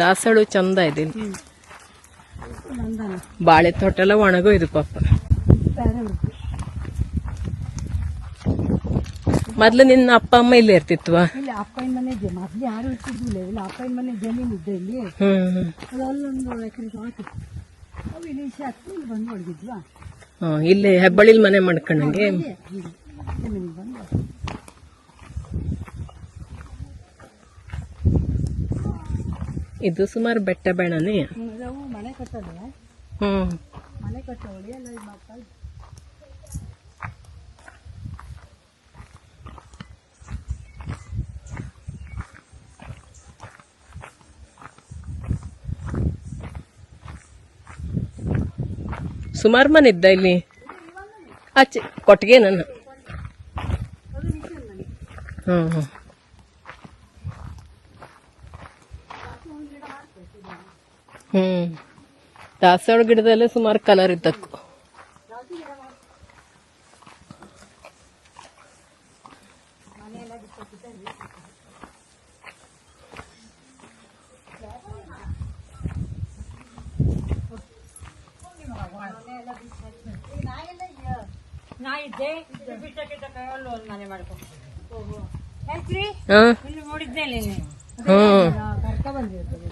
ದಾಸಳು ಚಂದ ಇದೆ ಬಾಳೆ ತೋಟ ಎಲ್ಲ ಒಣಗೋಯ್ದು ಪಾಪ. ಬೇರೆ ಮೊದ್ಲು ನಿನ್ನ ಅಪ್ಪ ಅಮ್ಮ ಇಲ್ಲೇ ಇರ್ತಿತ್ತು ಇಲ್ಲಿ ಅಪ್ಪನ ಮನೆ ಇದೆ ಮೊದ್ಲು ಯಾರು ಇರ್ತಿದ್ದಿಲ್ಲ ಇಲ್ಲಿ. ಅಪ್ಪನ ಮನೆ ಜಮೀನು ಇದೆ ಇಲ್ಲಿ. ಅಲ್ಲೊಂದು ಎಕರೆ ಅವು ಇಲ್ಲಿ ಬಂದು ಮಾಡ್ಕೊಂಡಂಗೆ. ಬಂದು ಇದು ಸುಮಾರು ಬೆಟ್ಟ ಬೇಣನೆ ನಾವು ಮನೆ ಕಟ್ಟೋದು. ಹ್ಮ್ ಮನೆ ಕಟ್ಟೋಳಿ ಎಲ್ಲ ಇದು ಮಾಡ್ತಾ ಇದ್ವಿ. ಸುಮಾರು ಮನೆ ಇದ್ದ ಇಲ್ಲಿ? ಆಚೆ ಕೊಟ್ಟಿಗೆ ನನ್ನ. ಹ್ಮ್ ಹ್ಮ್. ಹ್ಮ್. ದಾಸವಾಳ ಗಿಡದಲ್ಲೇ ಸುಮಾರು ಕಲರ್ ಇದ್ದಕ್ಕು. ಹ್ಮ್.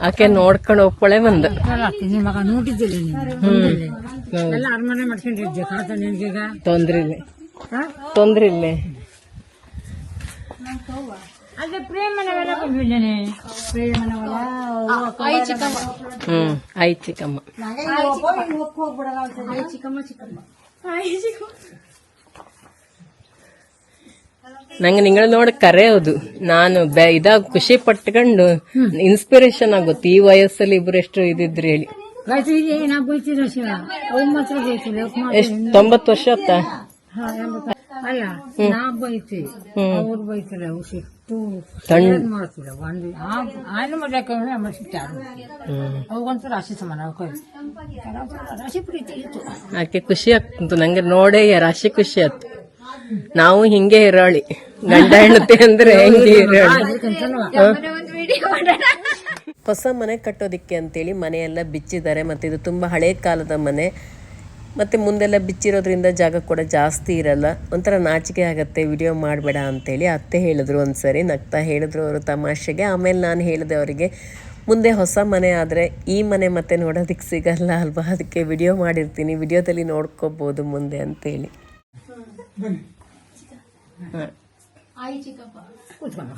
ಆಕೆ ನೋಡ್ಕೊಂಡು ಒಪ್ಪಳೆ ಬಂದ ಮಗ ನೋಡಿದ್ದಿಲ್ಲ ನೀನು ಎಲ್ಲ ಅರಮನೆ ಮಾಡ್ಕೊಂಡಿದ್ದೆ ಕಾತ ನಿನ್ಗೀಗ ತೊಂದ್ರೆ ಇಲ್ಲ ತೊಂದ್ರೆ ಇಲ್ಲ ಅದೇ ಪ್ರೇಮನವಲ್ಲ ಹ್ಮ್ ಆಯ್ತು ಚಿಕ್ಕಮ್ಮ ಚಿಕ್ಕಮ್ಮ ಚಿಕ್ಕಮ್ಮ ನಂಗೆ ನಿಂಗಳ ನೋಡಿ ಕರೆ ಹೌದು ನಾನು ಇದಾಗ ಖುಷಿ ಪಟ್ಕೊಂಡು ಇನ್ಸ್ಪಿರೇಷನ್ ಆಗುತ್ತೆ. ಈ ವಯಸ್ಸಲ್ಲಿ ಇಬ್ರು ಎಷ್ಟು ಇದ್ರಿ ಹೇಳಿ. ಎಷ್ಟು ತೊಂಬತ್ತು ವರ್ಷ ಇತ್ತು. ಆಕೆ ಖುಷಿ ಆಗ್ತು ನಂಗೆ ನೋಡೇ ರಾಶಿ ಖುಷಿ ಆಯ್ತು. ನಾವು ಹಿಂಗೆ ಇರೋಳಿ. ಗಂಡ ಹೆಂಡತಿ ಅಂದ್ರೆ ಹೆಂಗೆ ಇರೋಳಿ. ಹೊಸ ಮನೆ ಕಟ್ಟೋದಿಕ್ಕೆ ಅಂತೇಳಿ ಮನೆಯೆಲ್ಲ ಬಿಚ್ಚಿದ್ದಾರೆ ಮತ್ತೆ ಇದು ತುಂಬಾ ಹಳೆ ಕಾಲದ ಮನೆ. ಮತ್ತೆ ಮುಂದೆಲ್ಲ ಬಿಚ್ಚಿರೋದ್ರಿಂದ ಜಾಗ ಕೂಡ ಜಾಸ್ತಿ ಇರಲ್ಲ. ಒಂಥರ ನಾಚಿಕೆ ಆಗತ್ತೆ ವಿಡಿಯೋ ಮಾಡಬೇಡ ಅಂತೇಳಿ ಅತ್ತೆ ಹೇಳಿದ್ರು ಒಂದ್ಸರಿ ನಗ್ತಾ ಹೇಳಿದ್ರು ಅವರು ತಮಾಷೆಗೆ. ಆಮೇಲೆ ನಾನು ಹೇಳಿದೆ ಅವರಿಗೆ ಮುಂದೆ ಹೊಸ ಮನೆ ಆದರೆ ಈ ಮನೆ ಮತ್ತೆ ನೋಡೋದಕ್ಕೆ ಸಿಗಲ್ಲ ಅಲ್ವಾ? ಅದಕ್ಕೆ ವಿಡಿಯೋ ಮಾಡಿರ್ತೀನಿ ವಿಡಿಯೋದಲ್ಲಿ ನೋಡ್ಕೋಬೋದು ಮುಂದೆ ಅಂತೇಳಿ.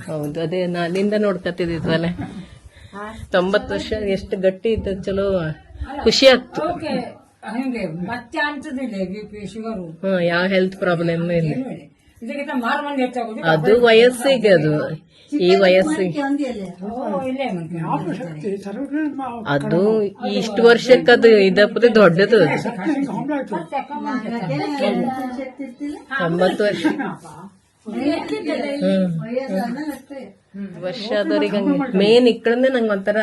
ಹೌದು ಅದೇ ನಾನಿಂದ ನೋಡ್ಕತ್ತಿದ್ವಲ್ಲ ತೊಂಬತ್ತು ವರ್ಷ ಎಷ್ಟು ಗಟ್ಟಿ ಇದ್ದ ಚಲೋ ಖುಷಿ ಆಗ್ತು. ಯಾವ ಹೆಲ್ತ್ ಪ್ರಾಬ್ಲಮ್ ಇಲ್ಲ. ಇದಕ್ಕಿಂತ ಮಾರು ಹೆಚ್ಚಾಗೋದು ಅದು ವಯಸ್ಸಿಗೆ ಅದು. ಈ ವಯಸ್ಸಿಗೆ. ಇಲ್ಲೇ ಅದು ಇಷ್ಟು ವರ್ಷಕ್ಕೆ ಅದು ಇದಪ್ಪದೆ ದೊಡ್ಡದು. ಅದು. ತೊಂಬತ್ತು ವರ್ಷ. ಹ್ಮ್. ವರ್ಷ ಆದವ್ರಿಗೆ ಮೇನ್ ಇಕ್ಕಳಂದ್ರೆ ನಂಗೆ ಒಂಥರ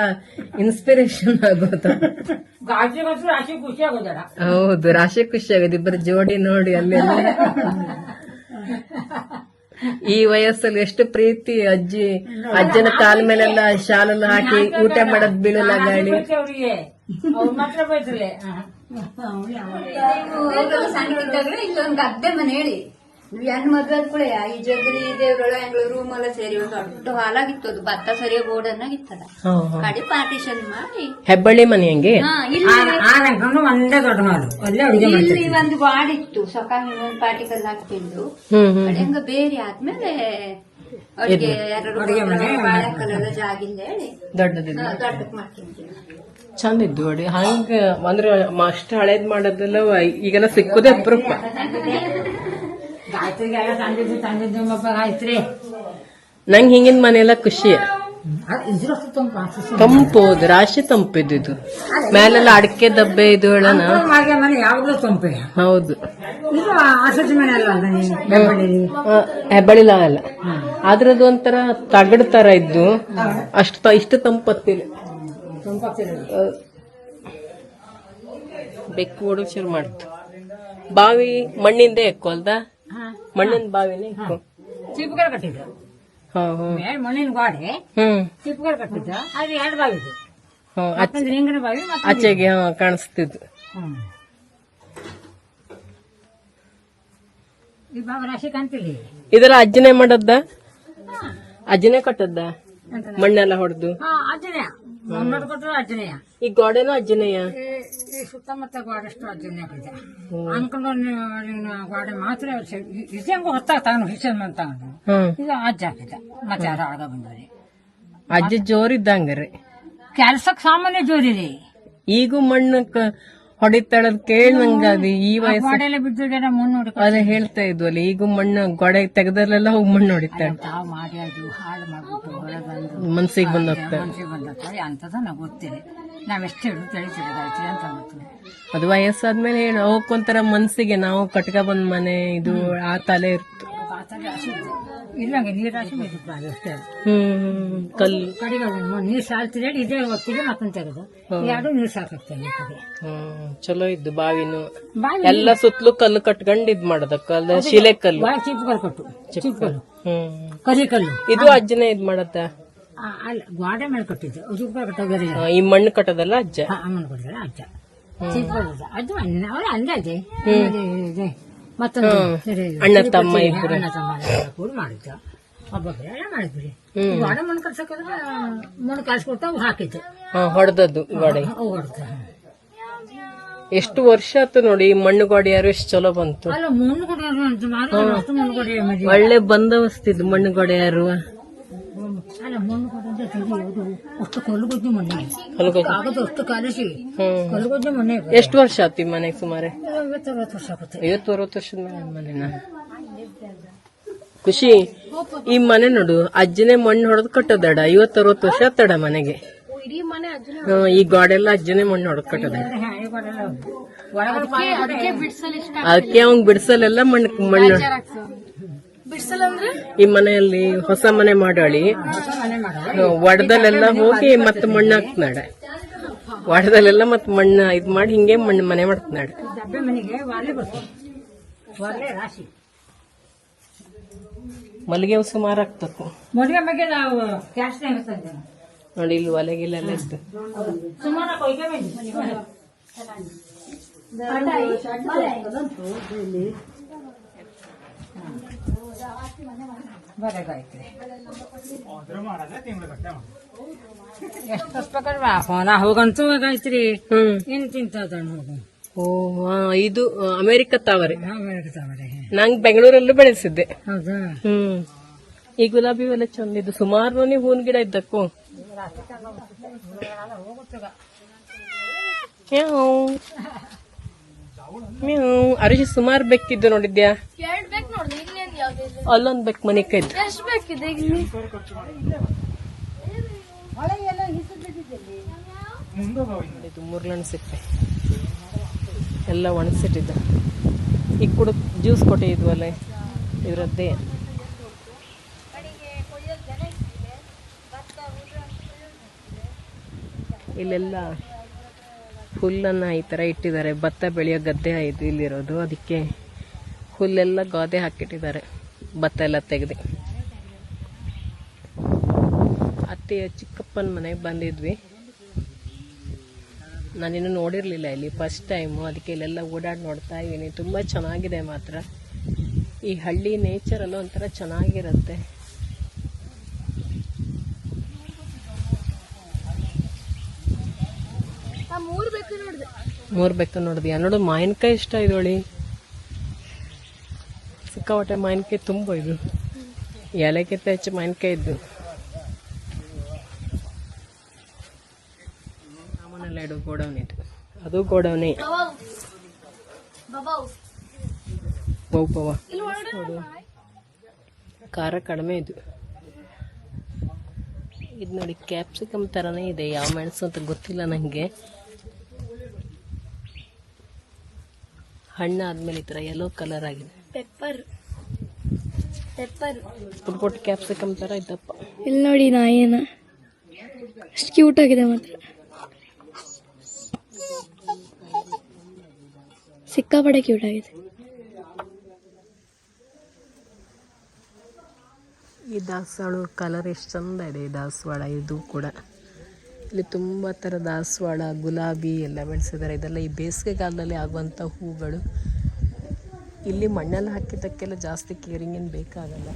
ಇನ್ಸ್ಪಿರೇಷನ್ ಆಗೋದು. ಹೌದು ರಾಶಿ ಖುಷಿ ಆಗೋದು. ಇಬ್ಬರು ಜೋಡಿ ನೋಡಿ ಅಲ್ಲಿ ಈ ವಯಸ್ಸಲ್ಲಿ ಎಷ್ಟು ಪ್ರೀತಿ ಅಜ್ಜಿ ಅಜ್ಜನ ಕಾಲ ಮೇಲೆಲ್ಲ ಶಾಲೆಲ್ಲ ಹಾಕಿ ಊಟ ಮಾಡದ್ ಬೀಳಲ್ಲ ಗಾಳಿ. ಸಣ್ಣಗಿದ್ದಾಗ್ರೆ ಇಲ್ಲೊಂದು ಗದ್ದೆ ಮನೆ ಹೇಳಿ. ಹೆಣ್ಣು ಮದ್ವೆ ಆದ ಕೂಡ ಈ ಜಗ್ರಿ ದೇವ್ರೊಳ ಹೆಂಗಳು ರೂಮ್ ಎಲ್ಲ ಸೇರಿ ಒಂದು ದೊಡ್ಡ ಹಾಲಾಗಿತ್ತು ಅದು. ಭತ್ತ ಸರಿಯಾಗಿ ಓಡನ್ನಾಗಿತ್ತದ ಕಡಿ ಪಾರ್ಟಿಷನ್ ಮಾಡಿ. ಹೆಬ್ಬಳ್ಳಿ ಮನೆ ಹಂಗೆ? ಹಾ ಇಲ್ಲಿ ಒಂದೇ ದೊಡ್ಡ ಮಾಡು. ಅಲ್ಲೇ ಅಡುಗೆ ಇಲ್ಲಿ ಒಂದು ಬಾಡಿತ್ತು ಸಕಾಲ ಇನ್ನೊಂದು ಪಾರ್ಟಿಕಲ್ ಹಾಕ್ತಿದ್ದು ಕಡೆ ಹಂಗ ಬೇರೆ ಆದ್ಮೇಲೆ ಅವ್ರಿಗೆ ಯಾರು ಬಾಳೆಕಲ್ಲೆಲ್ಲ ಜಾಗಿಲ್ಲ ಹೇಳಿ. ದೊಡ್ಡದಿದ್ದು ದೊಡ್ಡಕ್ ಮಾಡ್ತೀನಿ. ಚಂದ ಇದ್ದು ನೋಡಿ ಹಂಗ ಅಂದ್ರೆ ಅಷ್ಟು ಹಳೇದ್ ಮಾಡೋದೆಲ್ಲ ಈಗೆಲ್ಲ ಸಿಕ್ಕುದೇ ಅಪರೂಪ. ನಂಗೆ ಹಿಂಗಿನ ಮನೆಯೆಲ್ಲ ಖುಷಿ. ತಂಪು ರಾಶಿ ತಂಪಿದ್ದು ಮೇಲೆಲ್ಲ ಅಡಿಕೆ ದಬ್ಬೆ ಇದು ಹೇಳೋಣ. ಮನೆ ಯಾವಾಗಲೂ ತಂಪೆ. ಹೌದು. ಇದು ಹೆಬ್ಬಳಿಲ ಅಲ್ಲ ಅದ್ರದ್ದು ಒಂಥರ ತಗಡ್ ತರ ಇದ್ದು. ಅಷ್ಟು ಇಷ್ಟು ತಂಪತ್ತಿಲ್ಲ ಬೆಕ್ಕು ಓಡೋಕ್ ಶುರು ಮಾಡ್ತು. ಬಾವಿ ಮಣ್ಣಿಂದ ಎಕ್ಕು ಅಲ್ದ? ಮಣ್ಣಿನ ಬಾವಿನೇ ಎಕ್ಕು ಚಿಪ್ಪುಗಳು ಕಟ್ಟಿದ್ದು ಹಾ ಹಾ. ಮೇಲ್ ಮಣ್ಣಿನ ಗೋಡೆ ಹ್ಮ್. ಚಿಪ್ಪುಗಳು ಕಟ್ಟಿದ್ದು ಅದು ಎರಡು ಬಾವಿ ಹ್ಮ್, ಆಚೆ- ಮತ್ತೊಂದು ರಿಂಗನ ಬಾವಿ ಅಚ್ಚೆಗೆ ಆಚೆಗೆ ಹಾ, ಕಾಣಿಸ್ತಿದ್ದು. ಹ್ಮ್. ಈ ಅಜ್ಜನೆ ಮಾಡದ್ದ? ಅಜ್ಜನೆ ಕಟ್ಟದ್ದ? ಮಣ್ಣೆಲ್ಲ ಹೊಡೆದು? ಹಾ ಅಜ್ಜನೆಯ ಈ ಗೋಡೆನೂ ಅಜ್ಜನೇಯ ಈ ಸುತ್ತಮುತ್ತ ಗೋಡೆಷ್ಟು ಅಜ್ಜನೆ ಆಗಿದೆ ಅನ್ಕೊಂಡು ಗೋಡೆ ಮಾತ್ರ ಹಿಸಂಗ ಹೊತ್ತಾಗ ತಾನು ಹಿಸನ್ ಅಂತ ಈಗ ಇದು ಅಜ್ಜ ಹಾಕಿದ ಮತ್ತೆ ಯಾರು ಆಗ ಬಂದವ್ರಿ. ಅಜ್ಜ ಜೋರಿದ್ದಂಗ್ರಿ ಕೆಲ್ಸಕ್ ಸಾಮಾನ್ಯ ಜೋರಿದೆ ಈಗೂ ಮಣ್ಣು ಹೊಡಿತಾಳದ್ ಕೇಳಿ ನಂಗ ಅದು ಈ ವಯಸ್ಸು. ಅದೇ ಹೇಳ್ತಾ ಇದ್ವಲ್ಲ ಈಗ ಮಣ್ಣು ಗೊಡೆ ತೆಗೆದಲ್ಲೆಲ್ಲ ಹೋಗಿ ಮಣ್ಣು ಹೊಡಿತಾಳೆ. ಮಾಡಿ ಅದು ಹಾಳು ಮಾಡ್ಬಿಟ್ಟು ಬಂದ ಮನ್ಸಿಗೆ ಬಂದ್ ಹೋಗ್ತಾಳೆ ಮನ್ಸಿಗೆ ಬಂದತ್ತ ಅಂತದ ನಾವು ಗೊತ್ತಿಲ್ಲ. ನಾವೆಷ್ಟು ಹೇಳು ತಳಿ ತಿಳಿದಾಯ್ತೀವಿ ಅಂತ ಗೊತ್ತಿಲ್ಲ. ಅದು ವಯಸ್ಸಾದ್ಮೇಲೆ ಹೇಳು ಅವಕ್ಕೊಂಥರ ಮನ್ಸಿಗೆ ನಾವು ಕಟ್ಕ ಬಂದ್ ಮನೆ ಇದು ಆ ತಲೆ ಇರ್ತು. ರಾಶಿ ಇದೆ ಇಲ್ಲಂಗೆ ನೀರು ರಾಶಿ ಬಿದ್ದಿತ್ತು ಅಷ್ಟೇ. ಹ್ಮ್ ಕಲ್ಲು. ಕಡೆಗೆ ನೀರು ಸಾಲ್ತಿದೆ ಇದೇ ಹೊತ್ತಿಗೆ ಮತ್ತೊಂದು ತೆಗೆದು. ಎರಡು ನೀರು ಸಾಕಾಗ್ತದೆ ಹ್ಮ್ ಚಲೋ ಇದ್ದು ಬಾವಿನು. ಬಾವಿ ಎಲ್ಲ ಸುತ್ತಲೂ ಕಲ್ಲು ಕಟ್ಕೊಂಡು ಇದ್ ಮಾಡದ ಕಲ್ಲು ಶಿಲೆ ಕಲ್ಲು. ಕೊಟ್ಟು ಚಿಪ್ಪಕಲ್ಲು ಹ್ಮ್. ಕರಿ ಕಲ್ಲು. ಇದು ಅಜ್ಜನೇ ಇದ್ ಮಾಡತ್ತ? ಅಲ್ಲ ಗೋಡೆ ಮೇಲೆ ಕಟ್ಟಿದ್ದು. ಅದು ಕಟ್ಟೋಗರಿ ಈ ಮಣ್ಣು ಕಟ್ಟದಲ್ಲ ಅಜ್ಜ? ಮಣ್ಣು ಕಟ್ಟೋದಲ್ಲ ಅಜ್ಜ. ಚಿಪ್ಪಕಲ್ಲು ಅದು ಅಂದಾಜೆ. ಇದೆ ಮತ್ತೊಂದು ಅಣ್ಣ ತಮ್ಮ ಇಬ್ಬರು ಇಬ್ರು. ಅಣ್ಣ ತಮ್ಮ ಕೂಡಿ ಮಾಡಿದ್ದ. ಒಬ್ಬೊಬ್ಬರೇ ಎಲ್ಲ ಮಾಡಿದ್ವಿ. ಗೋಡೆ ಮಣ್ಣು ಕಲ್ಸಕ್ಕಾದ್ರೆ ಮಣ್ಣು ಕಲ್ಸ್ಕೊಟ್ಟು ಅವು ಹಾಕಿದ್ದು. ಹಾ ಹೊಡೆದದ್ದು ಗೋಡೆ. ಅವು ಎಷ್ಟು ವರ್ಷ ಆಯ್ತು ನೋಡಿ ಮಣ್ಣು ಗೋಡೆ ಯಾರು ಎಷ್ಟು ಚಲೋ ಬಂತು. ಅಲ್ಲ ಮಣ್ಣು ಅಂತ ಮಾರಿ ಒಳ್ಳೆ ಬಂದವಸ್ತಿದ್ ಮಣ್ಣು ಗೋಡೆ ಅಷ್ಟು ಕಾಲಿಸಿ ಎಷ್ಟು ವರ್ಷ ಆಯ್ತು ಈ ಮನೆಗೆ ಸುಮಾರು? ಐವತ್ತು ಅರವತ್ತು ವರ್ಷ ಆಗುತ್ತೆ ಐವತ್ತು ಅರವತ್ತು ವರ್ಷದ ಮೇಲೆ ಮನೆನ? ಖುಷಿ. ಈ ಮನೆ ನೋಡು ಅಜ್ಜನೇ ಮಣ್ಣು ಹೊಡೆದು ಕಟ್ಟೋದಡ. ಐವತ್ತು ಅರವತ್ತು ವರ್ಷ ತಡ ಮನೆಗೆ. ಈ ಗಾಡೆಲ್ಲ ಅಜ್ಜನೇ ಮಣ್ಣು ಹೊಡೆದು ಕಟ್ಟದ ಅದಕ್ಕೆ ಅವ್ನ್ ಬಿಡ್ಸಲೆಲ್ಲ ಮಣ್ಣು ಮಣ್ಣು. ಈ ಮನೆಯಲ್ಲಿ ಹೊಸ ಮನೆ ಮಾಡಾಳಿ. ಒಡದಲ್ಲೆಲ್ಲ ಹೋಗಿ ಮತ್ತೆ ಮಣ್ಣು ಹಾಕ್ತಾಳೆ ಒಡದಲ್ಲೆಲ್ಲ ಮತ್ತೆ ಮಣ್ಣು ಇದು ಮಾಡಿ ಹಿಂಗೆ ಮಣ್ಣು ಮನೆ ಮಾಡ್ತಾಳೆ ಮಲ್ಲಿಗೆ ಸುಮಾರು ಆಗ್ತಕ್ಕೂ ನಾವು ಕ್ಯಾಶ್ ತಂದೆ ನೋಡಿ ಇಲ್ಲಿ ಒಲೆಗಿಲೆಲ್ಲ ಇತ್ತು. ಸುಮಾರು ನಾ ಹೋಗಂತೂ ಹೋಗಾಯ್ತ್ರಿ ಹ್ಮ್. ಏನ್ ತಿಂತದ ಹೋಗು ಓ ಹಾ, ಇದು ಅಮೆರಿಕ ತಾವರೆ ನಾವು ನಂಗ್ ಬೆಂಗಳೂರಲ್ಲೂ ಬೆಳೆಸಿದ್ದೆ. ಹೌದಾ? ಹ್ಮ್. ಈ ಗುಲಾಬಿ ಎಲ್ಲ ಚಂದ ಇದು. ಸುಮಾರು ಮನೆ ಹೂವಿನ ಗಿಡ ಇದ್ದಕ್ಕೂ. ಮ್ಯಾವ್. ಅರಿಶಿ ಸುಮಾರು ಬೆಕ್ಕಿದ್ದು ನೋಡಿದ್ಯಾ ಎರಡ್ ಬೇಕು ನೋಡ್ರಿ ಇನ್ನೇನ್ ಯಾವ್ದು ಇಲ್ಲ ಅಲ್ಲೊಂದ್ ಬೇಕ್ ಮನೆ ಕೈ ಎಷ್ಟ್ ಬೇಕಿದೆ? ಇದು ಮೂರ್ಲಣ್ಣು ಸಿಪ್ಪೆ. ಎಲ್ಲ ಒಣಸಿಟ್ಟಿದ್ದ ಈಗ ಕೂಡ ಜ್ಯೂಸ್ ಕೊಟ್ಟಿದ್ವಲ್ಲ ಇದ್ರದ್ದೇ ಇಲ್ಲೆಲ್ಲ ಹುಲ್ಲನ್ನ ಈ ತರ ಇಟ್ಟಿದ್ದಾರೆ. ಭತ್ತ ಬೆಳೆಯೋ ಗದ್ದೆ ಆಯಿತು ಇಲ್ಲಿರೋದು. ಅದಕ್ಕೆ ಹುಲ್ಲೆಲ್ಲ ಗಾದೆ ಹಾಕಿಟ್ಟಿದ್ದಾರೆ. ಭತ್ತ ಎಲ್ಲ ತೆಗೆದು. ಅತ್ತೆಯ ಚಿಕ್ಕಪ್ಪನ ಮನೆಗೆ ಬಂದಿದ್ವಿ. ನಾನಿನ್ನು ನೋಡಿರಲಿಲ್ಲ ಇಲ್ಲಿ ಫಸ್ಟ್ ಟೈಮು ಅದಕ್ಕೆ ಇಲ್ಲೆಲ್ಲ ಓಡಾಡಿ ನೋಡ್ತಾ ಇದ್ದೀನಿ. ತುಂಬ ಚೆನ್ನಾಗಿದೆ ಮಾತ್ರ. ಈ ಹಳ್ಳಿ ನೇಚರಲ್ಲೂ ಒಂಥರ ಚೆನ್ನಾಗಿರುತ್ತೆ. ಮೂರ್ ಬೇಕು ನೋಡಿದೆ. ನೋಡು ಮಾವಿನಕಾಯಿ ಇಷ್ಟ ಇದೊಳಿ. ಸಿಕ್ಕಾಪಟ್ಟೆ ಮಾವಿನಕಾಯಿ ತುಂಬ ಇದು. ಎಲೆಕ್ಕಿಂತ ಹೆಚ್ಚು ಮಾವಿನಕಾಯಿ ಇದ್ದು. ಇಡು ಗೋಡೌನ್ ಇದು ಅದು ಗೋಡೌನೇ. ಬೌ ಖಾರ ಕಡಿಮೆ ಇದು ಇದು ನೋಡಿ ಕ್ಯಾಪ್ಸಿಕಮ್ ಥರನೇ ಇದೆ. ಯಾವ ಮೆಣಸು ಅಂತ ಗೊತ್ತಿಲ್ಲ ನನಗೆ ಹಣ್ಣಾದ್ಮೇಲೆ ಈ ಥರ ಯೆಲ್ಲೋ ಕಲರ್ ಆಗಿದೆ. ಪೆಪ್ಪರ್. ಪೆಪ್ಪರ್. ಪುಟ್ ಕ್ಯಾಪ್ಸಿಕಮ್ ಥರ ಇದ್ದಪ್ಪ. ಇಲ್ಲಿ ನೋಡಿ ನಾಯಿನ. ಅಷ್ಟು ಕ್ಯೂಟ್ ಆಗಿದೆ ಮಾತ್ರ. ಸಿಕ್ಕಾಪಟ್ಟೆ ಕ್ಯೂಟ್ ಆಗಿದೆ. ಈ ದಾಸವಾಳ ಕಲರ್ ಎಷ್ಟು ಚಂದ ಇದೆ ಈ ದಾಸವಾಳ ಇದು ಕೂಡ. ಇಲ್ಲಿ ತುಂಬ ಥರ ದಾಸವಾಳ ಗುಲಾಬಿ ಎಲ್ಲ ಬೆಳೆಸಿದ್ದಾರೆ ಇದೆಲ್ಲ ಈ ಬೇಸಿಗೆಗಾಲದಲ್ಲಿ ಆಗುವಂಥ ಹೂಗಳು. ಇಲ್ಲಿ ಮಣ್ಣೆಲ್ಲ ಹಾಕಿದ್ದಕ್ಕೆಲ್ಲ ಜಾಸ್ತಿ ಕೇರಿಂಗ್ ಏನು ಬೇಕಾಗಲ್ಲ.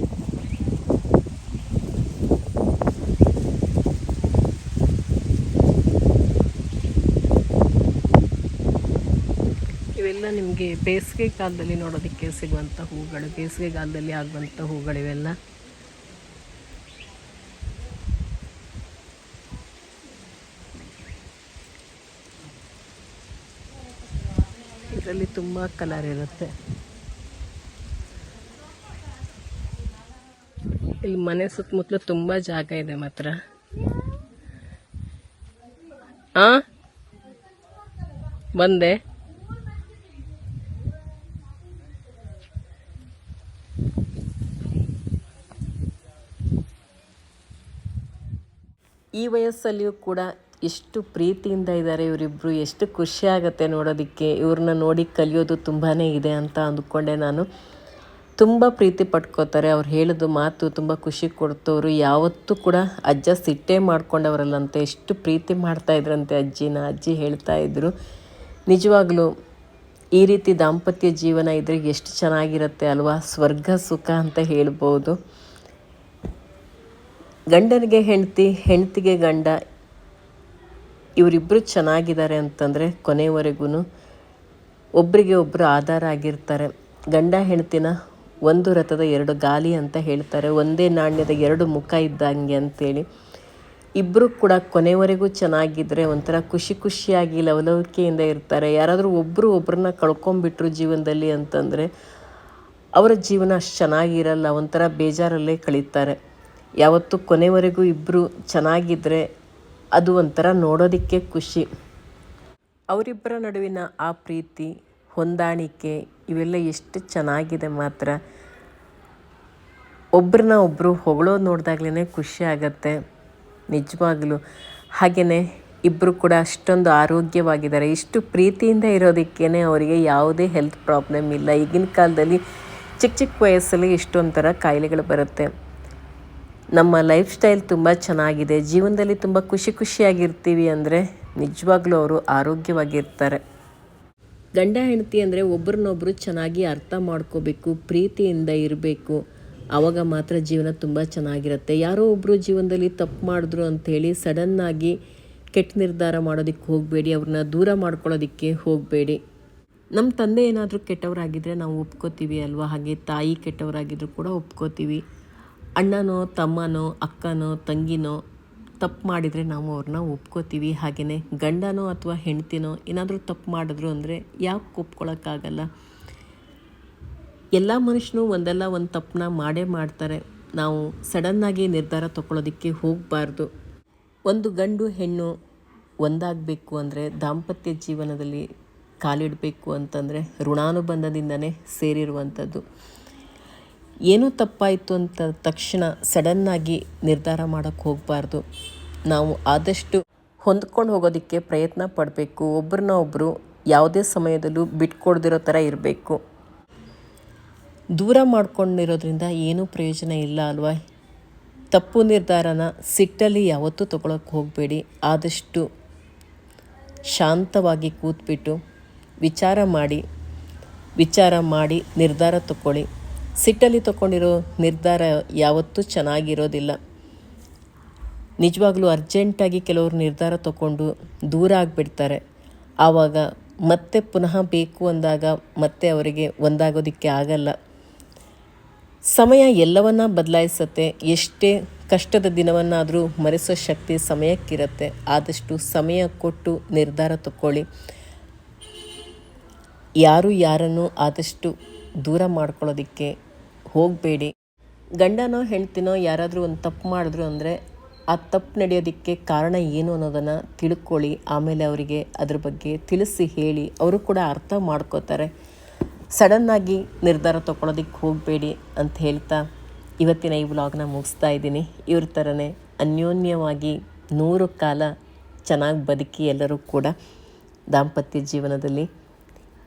ಇವೆಲ್ಲ ನಿಮಗೆ ಬೇಸಿಗೆ ಕಾಲದಲ್ಲಿ ನೋಡೋದಕ್ಕೆ ಸಿಗುವಂಥ ಹೂಗಳು ಬೇಸಿಗೆಗಾಲದಲ್ಲಿ ಆಗುವಂಥ ಹೂಗಳಿವೆಲ್ಲ ಇದರಲ್ಲಿ ತುಂಬ ಕಲರ್ ಇರುತ್ತೆ. ಇಲ್ಲಿ ಮನೆ ಸುತ್ತಮುತ್ತಲು ತುಂಬ ಜಾಗ ಇದೆ ಮಾತ್ರ. ಆ? ಬಂದೆ. ಈ ವಯಸ್ಸಲ್ಲಿಯೂ ಕೂಡ ಎಷ್ಟು ಪ್ರೀತಿಯಿಂದ ಇದ್ದಾರೆ ಇವರಿಬ್ಬರು ಎಷ್ಟು ಖುಷಿ ಆಗುತ್ತೆ ನೋಡೋದಕ್ಕೆ. ಇವ್ರನ್ನ ನೋಡಿ ಕಲಿಯೋದು ತುಂಬಾ ಇದೆ ಅಂತ ಅಂದ್ಕೊಂಡೆ ನಾನು. ತುಂಬ ಪ್ರೀತಿ ಪಟ್ಕೋತಾರೆ. ಅವ್ರು ಹೇಳಿದ ಮಾತು ತುಂಬ ಖುಷಿ ಕೊಡ್ತವ್ರು ಯಾವತ್ತೂ ಕೂಡ ಅಜ್ಜ ಸಿಟ್ಟೇ ಮಾಡ್ಕೊಂಡವರಲ್ಲಂತೆ. ಎಷ್ಟು ಪ್ರೀತಿ ಮಾಡ್ತಾಯಿದ್ರಂತೆ ಅಜ್ಜಿನ. ಅಜ್ಜಿ ಹೇಳ್ತಾ ಇದ್ರು, ನಿಜವಾಗ್ಲೂ ಈ ರೀತಿ ದಾಂಪತ್ಯ ಜೀವನ ಇದ್ರೆ ಎಷ್ಟು ಚೆನ್ನಾಗಿರುತ್ತೆ ಅಲ್ವಾ? ಸ್ವರ್ಗ, ಸುಖ ಅಂತ ಹೇಳ್ಬೋದು. ಗಂಡನಿಗೆ ಹೆಂಡತಿ, ಹೆಂಡತಿಗೆ ಗಂಡ ಇವರಿಬ್ಬರು ಚೆನ್ನಾಗಿದ್ದಾರೆ ಅಂತಂದರೆ ಕೊನೆವರೆಗೂ ಒಬ್ಬರಿಗೆ ಒಬ್ಬರು ಆಧಾರ ಆಗಿರ್ತಾರೆ. ಗಂಡ, ಹೆಂಡತಿನ ಒಂದು ರಥದ ಎರಡು ಗಾಲಿ ಅಂತ ಹೇಳ್ತಾರೆ. ಒಂದೇ ನಾಣ್ಯದ ಎರಡು ಮುಖ ಇದ್ದಂಗೆ ಅಂತೇಳಿ. ಇಬ್ಬರು ಕೂಡ ಕೊನೆವರೆಗೂ ಚೆನ್ನಾಗಿದ್ದರೆ ಒಂಥರ ಖುಷಿ ಖುಷಿಯಾಗಿ ಲವಲವಿಕೆಯಿಂದ ಇರ್ತಾರೆ. ಯಾರಾದರೂ ಒಬ್ಬರು ಒಬ್ಬರನ್ನ ಕಳ್ಕೊಂಬಿಟ್ರು ಜೀವನದಲ್ಲಿ ಅಂತಂದರೆ ಅವರ ಜೀವನ ಅಷ್ಟು ಚೆನ್ನಾಗಿರಲ್ಲ, ಒಂಥರ ಬೇಜಾರಲ್ಲೇ ಕಳೀತಾರೆ. ಯಾವತ್ತೂ ಕೊನೆವರೆಗೂ ಇಬ್ಬರು ಚೆನ್ನಾಗಿದ್ದರೆ ಅದು ಒಂಥರ ನೋಡೋದಕ್ಕೆ ಖುಷಿ. ಅವರಿಬ್ಬರ ನಡುವಿನ ಆ ಪ್ರೀತಿ, ಹೊಂದಾಣಿಕೆ ಇವೆಲ್ಲ ಎಷ್ಟು ಚೆನ್ನಾಗಿದೆ ಮಾತ್ರ. ಒಬ್ಬರನ್ನ ಒಬ್ಬರು ಹೊಗಳೋದು ನೋಡಿದಾಗ್ಲೇ ಖುಷಿ ಆಗತ್ತೆ, ನಿಜವಾಗ್ಲೂ. ಹಾಗೆಯೇ ಇಬ್ಬರು ಕೂಡ ಅಷ್ಟೊಂದು ಆರೋಗ್ಯವಾಗಿದ್ದಾರೆ. ಇಷ್ಟು ಪ್ರೀತಿಯಿಂದ ಇರೋದಕ್ಕೇ ಅವರಿಗೆ ಯಾವುದೇ ಹೆಲ್ತ್ ಪ್ರಾಬ್ಲಮ್ ಇಲ್ಲ. ಈಗಿನ ಕಾಲದಲ್ಲಿ ಚಿಕ್ಕ ಚಿಕ್ಕ ವಯಸ್ಸಲ್ಲಿ ಇಷ್ಟೊಂಥರ ಕಾಯಿಲೆಗಳು ಬರುತ್ತೆ. ನಮ್ಮ ಲೈಫ್ ಸ್ಟೈಲ್ ತುಂಬ ಚೆನ್ನಾಗಿದೆ. ಜೀವನದಲ್ಲಿ ತುಂಬ ಖುಷಿ ಖುಷಿಯಾಗಿರ್ತೀವಿ ಅಂದರೆ ನಿಜವಾಗ್ಲೂ ಅವರು ಆರೋಗ್ಯವಾಗಿರ್ತಾರೆ. ಗಂಡ ಹೆಂಡತಿ ಅಂದರೆ ಒಬ್ರನ್ನೊಬ್ರು ಚೆನ್ನಾಗಿ ಅರ್ಥ ಮಾಡ್ಕೋಬೇಕು, ಪ್ರೀತಿಯಿಂದ ಇರಬೇಕು. ಆವಾಗ ಮಾತ್ರ ಜೀವನ ತುಂಬ ಚೆನ್ನಾಗಿರುತ್ತೆ. ಯಾರೋ ಒಬ್ಬರು ಜೀವನದಲ್ಲಿ ತಪ್ಪು ಮಾಡಿದ್ರು ಅಂಥೇಳಿ ಸಡನ್ನಾಗಿ ಕೆಟ್ಟ ನಿರ್ಧಾರ ಮಾಡೋದಕ್ಕೆ ಹೋಗಬೇಡಿ ಅವ್ರನ್ನ ದೂರ ಮಾಡ್ಕೊಳ್ಳೋದಕ್ಕೆ ಹೋಗಬೇಡಿ. ನಮ್ಮ ತಂದೆ ಏನಾದರೂ ಕೆಟ್ಟವರಾಗಿದ್ದರೆ ನಾವು ಒಪ್ಕೋತೀವಿ ಅಲ್ವಾ? ಹಾಗೆ ತಾಯಿ ಕೆಟ್ಟವರಾಗಿದ್ದರೂ ಕೂಡ ಒಪ್ಕೋತೀವಿ. ಅಣ್ಣನೋ, ತಮ್ಮನೋ, ಅಕ್ಕನೋ, ತಂಗಿನೋ ತಪ್ಪು ಮಾಡಿದರೆ ನಾವು ಅವ್ರನ್ನ ಒಪ್ಕೋತೀವಿ. ಹಾಗೆಯೇ ಗಂಡನೋ ಅಥವಾ ಹೆಂಡ್ತಿನೋ ಏನಾದರೂ ತಪ್ಪು ಮಾಡಿದ್ರು ಅಂದರೆ ಯಾಕೆ ಒಪ್ಕೊಳ್ಳೋಕ್ಕಾಗಲ್ಲ ಎಲ್ಲ ಮನುಷ್ಯನು ಒಂದಲ್ಲ ಒಂದು ತಪ್ಪನ್ನ ಮಾಡೇ ಮಾಡ್ತಾರೆ. ನಾವು ಸಡನ್ನಾಗಿ ನಿರ್ಧಾರ ತಗೊಳ್ಳೋದಕ್ಕೆ ಹೋಗಬಾರ್ದು. ಒಂದು ಗಂಡು ಹೆಣ್ಣು ಒಂದಾಗಬೇಕು ಅಂದರೆ ದಾಂಪತ್ಯ ಜೀವನದಲ್ಲಿ ಕಾಲಿಡಬೇಕು ಅಂತಂದರೆ ಋಣಾನುಬಂಧದಿಂದನೇ ಸೇರಿರುವಂಥದ್ದು. ಏನೋ ತಪ್ಪಾಯಿತು ಅಂತ ತಕ್ಷಣ ಸಡನ್ನಾಗಿ ನಿರ್ಧಾರ ಮಾಡೋಕ್ಕೆ ಹೋಗಬಾರ್ದು. ನಾವು ಆದಷ್ಟು ಹೊಂದ್ಕೊಂಡು ಹೋಗೋದಕ್ಕೆ ಪ್ರಯತ್ನ ಪಡಬೇಕು. ಒಬ್ಬರನ್ನ ಒಬ್ಬರು ಯಾವುದೇ ಸಮಯದಲ್ಲೂ ಬಿಟ್ಕೊಡ್ದಿರೋ ಥರ ಇರಬೇಕು. ದೂರ ಮಾಡ್ಕೊಂಡಿರೋದ್ರಿಂದ ಏನೂ ಪ್ರಯೋಜನ ಇಲ್ಲ ಅಲ್ವಾ? ತಪ್ಪು ನಿರ್ಧಾರನ ಸಿಟ್ಟಲ್ಲಿ ಯಾವತ್ತೂ ತಗೊಳಕ್ಕೆ ಹೋಗಬೇಡಿ. ಆದಷ್ಟು ಶಾಂತವಾಗಿ ಕೂತ್ಬಿಟ್ಟು ವಿಚಾರ ಮಾಡಿ ವಿಚಾರ ಮಾಡಿ ನಿರ್ಧಾರ ತಗೊಳ್ಳಿ ಸಿಟ್ಟಲ್ಲಿ ತಗೊಂಡಿರೋ ನಿರ್ಧಾರ ಯಾವತ್ತೂ ಚೆನ್ನಾಗಿರೋದಿಲ್ಲ. ನಿಜವಾಗ್ಲೂ ಅರ್ಜೆಂಟಾಗಿ ಕೆಲವರು ನಿರ್ಧಾರ ತಗೊಂಡು ದೂರ ಆಗಿಬಿಡ್ತಾರೆ. ಆವಾಗ ಮತ್ತೆ ಪುನಃ ಬೇಕು ಅಂದಾಗ ಮತ್ತೆ ಅವರಿಗೆ ಒಂದಾಗೋದಕ್ಕೆ ಆಗಲ್ಲ. ಸಮಯ ಎಲ್ಲವನ್ನ ಬದಲಾಯಿಸುತ್ತೆ. ಎಷ್ಟೇ ಕಷ್ಟದ ದಿನವನ್ನಾದರೂ ಮರೆಸೋ ಶಕ್ತಿ ಸಮಯಕ್ಕಿರುತ್ತೆ. ಆದಷ್ಟು ಸಮಯ ಕೊಟ್ಟು ನಿರ್ಧಾರ ತಕ್ಕೊಳ್ಳಿ ಯಾರು ಯಾರನ್ನು ಆದಷ್ಟು ದೂರ ಮಾಡ್ಕೊಳ್ಳೋದಕ್ಕೆ ಹೋಗಬೇಡಿ. ಗಂಡನೋ ಹೆಂಡ್ತಿನೋ ಯಾರಾದರೂ ಒಂದು ತಪ್ಪು ಮಾಡಿದ್ರು ಅಂದರೆ ಆ ತಪ್ಪು ನಡೆಯೋದಕ್ಕೆ ಕಾರಣ ಏನು ಅನ್ನೋದನ್ನು ತಿಳ್ಕೊಳ್ಳಿ. ಆಮೇಲೆ ಅವರಿಗೆ ಅದ್ರ ಬಗ್ಗೆ ತಿಳಿಸಿ ಹೇಳಿ. ಅವರು ಕೂಡ ಅರ್ಥ ಮಾಡ್ಕೋತಾರೆ. ಸಡನ್ನಾಗಿ ನಿರ್ಧಾರ ತಗೊಳ್ಳೋದಕ್ಕೆ ಹೋಗಬೇಡಿ ಅಂತ ಹೇಳ್ತಾ ಇವತ್ತಿನ ಈ ವ್ಲಾಗ್ನ ಮುಗಿಸ್ತಾ ಇದ್ದೀನಿ. ಇವ್ರ ಥರನೇ ಅನ್ಯೋನ್ಯವಾಗಿ ನೂರು ಕಾಲ ಚೆನ್ನಾಗಿ ಬದುಕಿ ಎಲ್ಲರೂ ಕೂಡ ದಾಂಪತ್ಯ ಜೀವನದಲ್ಲಿ